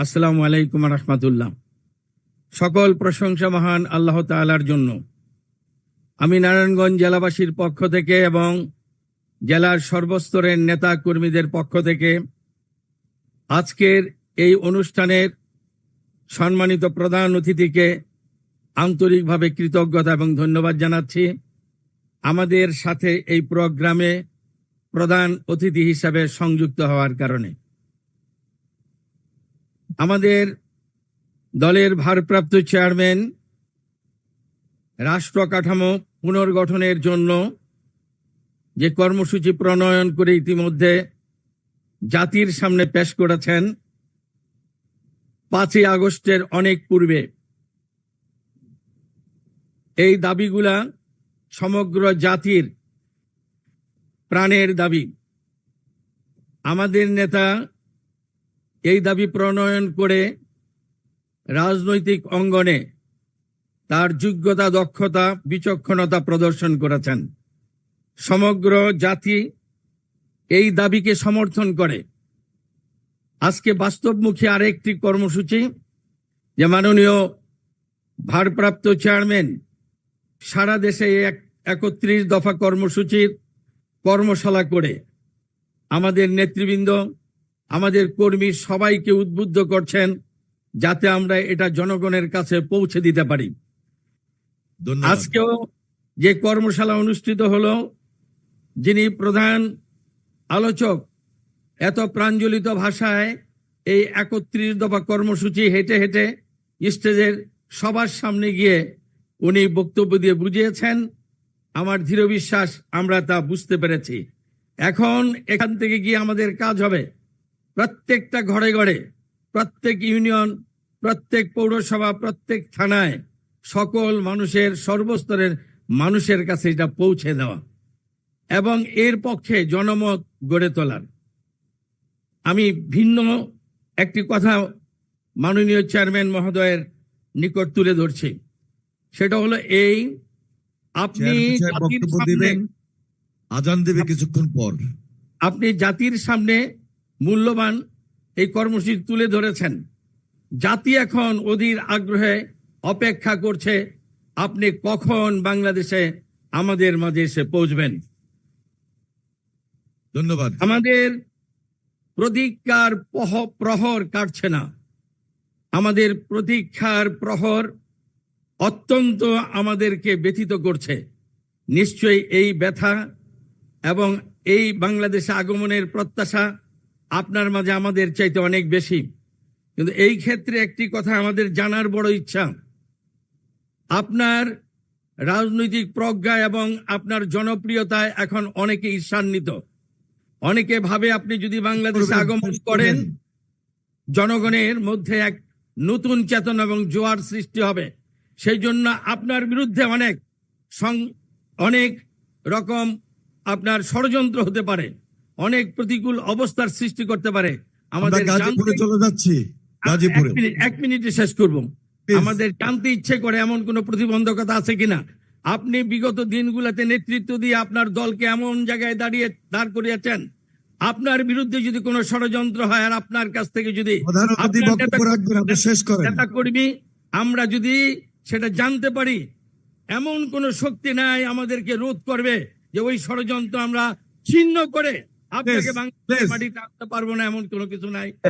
আসসালামু আলাইকুম রহমতুল্লাহ। সকল প্রশংসা মহান আল্লাহ তাআলার জন্য। আমি নারায়ণগঞ্জ জেলাবাসীর পক্ষ থেকে এবং জেলার সর্বস্তরের নেতা কর্মীদের পক্ষ থেকে আজকের এই অনুষ্ঠানের সম্মানিত প্রধান অতিথিকে আন্তরিকভাবে কৃতজ্ঞতা এবং ধন্যবাদ জানাচ্ছি। আমাদের সাথে এই প্রোগ্রামে প্রধান অতিথি হিসাবে সংযুক্ত হওয়ার কারণে। দলের ভারপ্রাপ্ত চেয়ারম্যান, রাষ্ট্র কাঠামো পুনর্গঠনের জন্য যে কর্মসূচি প্রণয়ন করে ইতিমধ্যে জাতির সামনে পেশ করেছেন, পাঁচই আগস্টের অনেক পূর্বে। এই দাবিগুলা সমগ্র জাতির প্রাণের দাবি। আমাদের নেতা এই দাবি প্রণয়ন করে রাজনৈতিক অঙ্গনে তার যোগ্যতা, দক্ষতা, বিচক্ষণতা প্রদর্শন করেছেন। সমগ্র জাতি এই দাবিকে সমর্থন করে। আজকে বাস্তবমুখী আরেকটি কর্মসূচি যে মাননীয় ভারপ্রাপ্ত চেয়ারম্যান সারা দেশে এক, একত্রিশ দফা কর্মসূচির কর্মশালা করে আমাদের নেতৃবৃন্দ আমাদের কর্মী সবাইকে উদ্বুদ্ধ করছেন যাতে আমরা এটা জনগণের কাছে পৌঁছে দিতে পারি। আজকেও যে কর্মশালা অনুষ্ঠিত হলো যিনি প্রধান আলোচক এত প্রাঞ্জলিত ভাষায় এই একত্রিশ দফা কর্মসূচি হেঁটে হেঁটে স্টেজের সবার সামনে গিয়ে উনি বক্তব্য দিয়ে বুঝিয়েছেন। আমার দৃঢ় বিশ্বাস আমরা তা বুঝতে পেরেছি। এখন এখান থেকে গিয়ে আমাদের কাজ হবে। প্রত্যেকটা ঘরে ঘরে প্রত্যেক ইউনিয়ন প্রত্যেক পৌরসভা প্রত্যেক থানায় সকল মানুষের সর্বস্তরের মানুষের কাছে এটা পৌঁছে দেওয়া এবং এর পক্ষে জনমত গড়ে তোলার। আমি ভিন্ন একটি কথা মাননীয় চেয়ারম্যান মহোদয়ের নিকট তুলে ধরছি। সেটা হলো এই আপনি চেয়ারম্যান বক্তব্য দিবেন আজান দেবে কিছুক্ষণ পর। আপনি জাতির সামনে মূল্যবান এই কর্মসূচি তুলে ধরেছেন। জাতি এখন অধীর আগ্রহে অপেক্ষা করছে আপনি কখন বাংলাদেশে আমাদের মাঝে এসে পৌঁছবেন? ধন্যবাদ। আমাদের প্রতীক্ষার প্রহর কাটছে না। আমাদের প্রতীক্ষার প্রহর অত্যন্ত আমাদেরকে ব্যথিত করছে। নিশ্চয়ই এই ব্যথা এবং এই বাংলাদেশে আগমনের প্রত্যাশা আপনার মাঝে আমাদের চাইতে অনেক বেশি। কিন্তু এই ক্ষেত্রে একটি কথা আমাদের জানার বড় ইচ্ছা। আপনার রাজনৈতিক প্রজ্ঞা এবং আপনার জনপ্রিয়তায় এখন অনেকে ঈর্ষান্বিত। অনেকে ভাবে আপনি যদি বাংলাদেশে আগমন করেন জনগণের মধ্যে এক নতুন চেতনা এবং জোয়ার সৃষ্টি হবে। সেই জন্য আপনার বিরুদ্ধে অনেক সং- অনেক রকম আপনার ষড়যন্ত্র হতে পারে। অনেক প্রতিকূল অবস্থার সৃষ্টি করতে পারে। আমাদের চলে যাচ্ছি। এক মিনিট শেষ করব। আমাদের জানতে ইচ্ছে করে এমন কোনো প্রতিবন্ধকতা আছে কিনা? আপনি বিগত দিনগুলোতে নেতৃত্ব দিয়ে আপনার দলকে এমন জায়গায় দাঁড়িয়ে দাঁড় করিয়েছেন? আপনার বিরুদ্ধে যদি কোনো ষড়যন্ত্র হয় আর আপনার কাছ থেকে যদি নেতা কর্মী আমরা যদি সেটা জানতে পারি এমন কোন শক্তি নাই আমাদেরকে রোধ করবে যে ওই ষড়যন্ত্র আমরা ছিন্ন করে আপনাকে বাংলাদেশ. মাটিতে আনতে পারব না এমন কোনো কিছু নাই